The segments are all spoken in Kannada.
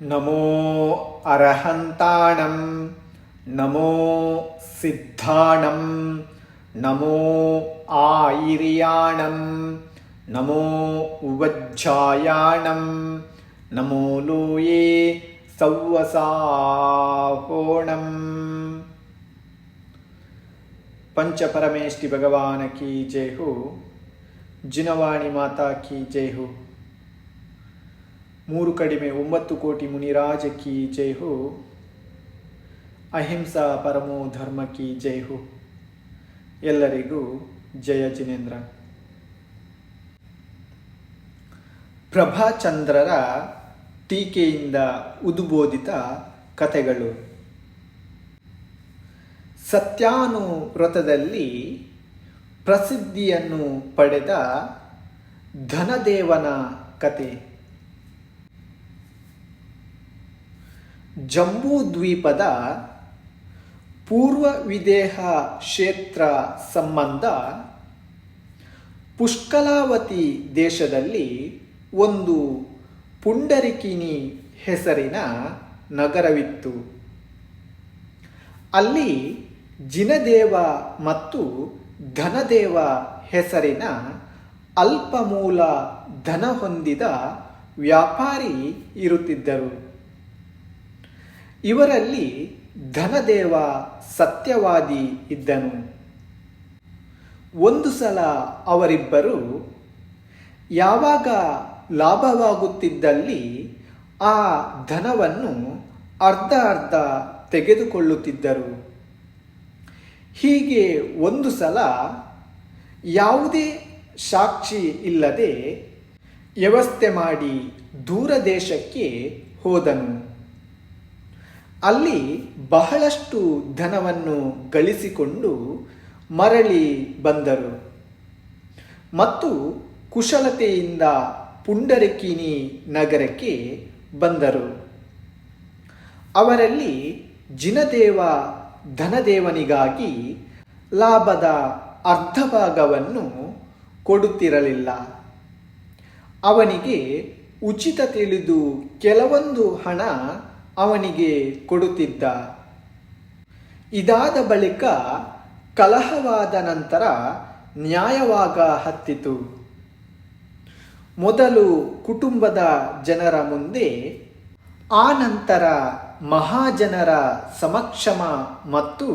నమో అర్హంతాణం నమో సిద్ధాణం నమో ఆయిర్యాణం నమో ఉవజ్జాయాణం నమో లోయే సౌవసాహోణం పంచపరమేష్టి భగవానకి జయహు జినవాణి మాతా జయహు ಮೂರು ಕಡಿಮೆ ಒಂಬತ್ತು ಕೋಟಿ ಮುನಿರಾಜ ಕಿ ಜೈ ಹೋ. ಅಹಿಂಸಾ ಪರಮೋ ಧರ್ಮ ಕಿ ಜೈ ಹೋ. ಎಲ್ಲರಿಗೂ ಜಯ ಜಿನೇಂದ್ರ. ಪ್ರಭಾಚಂದ್ರರ ಟೀಕೆಯಿಂದ ಉದ್ಬೋಧಿತ ಕಥೆಗಳು. ಸತ್ಯಾನುವ್ರತದಲ್ಲಿ ಪ್ರಸಿದ್ಧಿಯನ್ನು ಪಡೆದ ಧನದೇವನ ಕತೆ. ಜಂಬೂ ದ್ವೀಪದ ಪೂರ್ವ ವಿದೇಹ ಕ್ಷೇತ್ರ ಸಂಬಂಧ ಪುಷ್ಕಲಾವತಿ ದೇಶದಲ್ಲಿ ಒಂದು ಪುಂಡರಿಕಿನಿ ಹೆಸರಿನ ನಗರವಿತ್ತು. ಅಲ್ಲಿ ಜಿನದೇವ ಮತ್ತು ಧನದೇವ ಹೆಸರಿನ ಅಲ್ಪಮೂಲ ಧನ ಹೊಂದಿದ ವ್ಯಾಪಾರಿ ಇರುತ್ತಿದ್ದರು. ಇವರಲ್ಲಿ ಧನದೇವ ಸತ್ಯವಾದಿ ಇದ್ದನು. ಒಂದು ಸಲ ಅವರಿಬ್ಬರು ಯಾವಾಗ ಲಾಭವಾಗುತ್ತಿದ್ದಲ್ಲಿ ಆ ಧನವನ್ನು ಅರ್ಧ ಅರ್ಧ ತೆಗೆದುಕೊಳ್ಳುತ್ತಿದ್ದರು. ಹೀಗೆ ಒಂದು ಸಲ ಯಾವುದೇ ಸಾಕ್ಷಿ ಇಲ್ಲದೆ ವ್ಯವಸ್ಥೆ ಮಾಡಿ ದೂರ ದೇಶಕ್ಕೆ ಹೋದನು. ಅಲ್ಲಿ ಬಹಳಷ್ಟು ಧನವನ್ನು ಗಳಿಸಿಕೊಂಡು ಮರಳಿ ಬಂದರು. ಮತ್ತು ಕುಶಲತೆಯಿಂದ ಪುಂಡರಕಿನಿ ನಗರಕ್ಕೆ ಬಂದರು. ಅವರಲ್ಲಿ ಜಿನದೇವ ಧನದೇವನಿಗಾಗಿ ಲಾಭದ ಅರ್ಧ ಭಾಗವನ್ನು ಕೊಡುತ್ತಿರಲಿಲ್ಲ. ಅವನಿಗೆ ಉಚಿತ ತಿಳಿದು ಕೆಲವೊಂದು ಹಣ ಅವನಿಗೆ ಕೊಡುತ್ತಿದ್ದ. ಇದಾದ ಬಳಿಕ ಕಲಹವಾದ ನಂತರ ನ್ಯಾಯವಾಗ ಹತ್ತಿತು. ಮೊದಲು ಕುಟುಂಬದ ಜನರ ಮುಂದೆ, ಆ ನಂತರ ಮಹಾಜನರ ಸಮಕ್ಷಮ ಮತ್ತು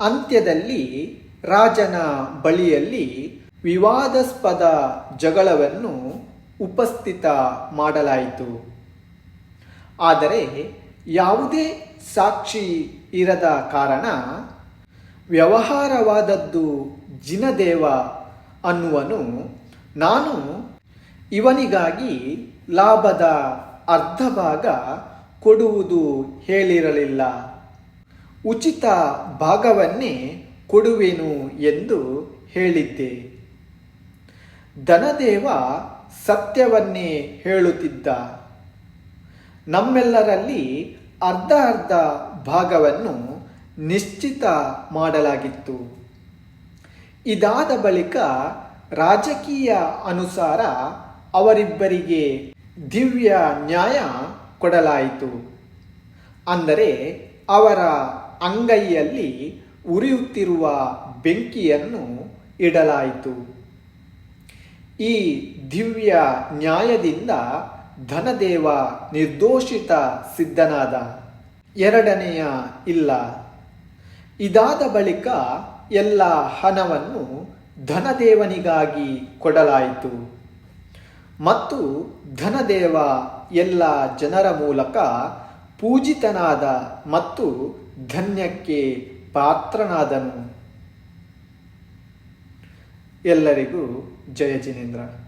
ಅಂತ್ಯದಲ್ಲಿ ರಾಜನ ಬಳಿಯಲ್ಲಿ ವಿವಾದಾಸ್ಪದ ಜಗಳವನ್ನು ಉಪಸ್ಥಿತ ಮಾಡಲಾಯಿತು. ಆದರೆ ಯಾವುದೇ ಸಾಕ್ಷಿ ಇರದ ಕಾರಣ ವ್ಯವಹಾರವಾದದ್ದು ಜಿನದೇವ ಅನ್ನುವನು ನಾನು ಇವನಿಗಾಗಿ ಲಾಭದ ಅರ್ಧ ಭಾಗ ಕೊಡುವುದು ಹೇಳಿರಲಿಲ್ಲ. ಉಚಿತ ಭಾಗವನ್ನೇ ಕೊಡುವೆನು ಎಂದು ಹೇಳಿದ್ದೆ. ಧನದೇವ ಸತ್ಯವನ್ನೇ ಹೇಳುತ್ತಿದ್ದ. ನಮ್ಮೆಲ್ಲರಲ್ಲಿ ಅರ್ಧ ಅರ್ಧ ಭಾಗವನ್ನು ನಿಶ್ಚಿತ ಮಾಡಲಾಗಿತ್ತು. ಇದಾದ ಬಳಿಕ ರಾಜಕೀಯ ಅನುಸಾರ ಅವರಿಬ್ಬರಿಗೆ ದಿವ್ಯ ನ್ಯಾಯ ಕೊಡಲಾಯಿತು. ಅಂದರೆ ಅವರ ಅಂಗೈಯಲ್ಲಿ ಉರಿಯುತ್ತಿರುವ ಬೆಂಕಿಯನ್ನು ಇಡಲಾಯಿತು. ಈ ದಿವ್ಯ ನ್ಯಾಯದಿಂದ ಧನದೇವ ನಿರ್ದೋಷಿತ ಸಿದ್ಧನಾದ. ಎರಡನೆಯ ಇಲ್ಲ. ಇದಾದ ಬಳಿಕ ಎಲ್ಲ ಹಣವನ್ನು ಧನದೇವನಿಗಾಗಿ ಕೊಡಲಾಯಿತು. ಮತ್ತು ಧನದೇವ ಎಲ್ಲ ಜನರ ಮೂಲಕ ಪೂಜಿತನಾದ ಮತ್ತು ಧನ್ಯಕ್ಕೆ ಪಾತ್ರನಾದನು. ಎಲ್ಲರಿಗೂ ಜಯ ಜಿನೇಂದ್ರ.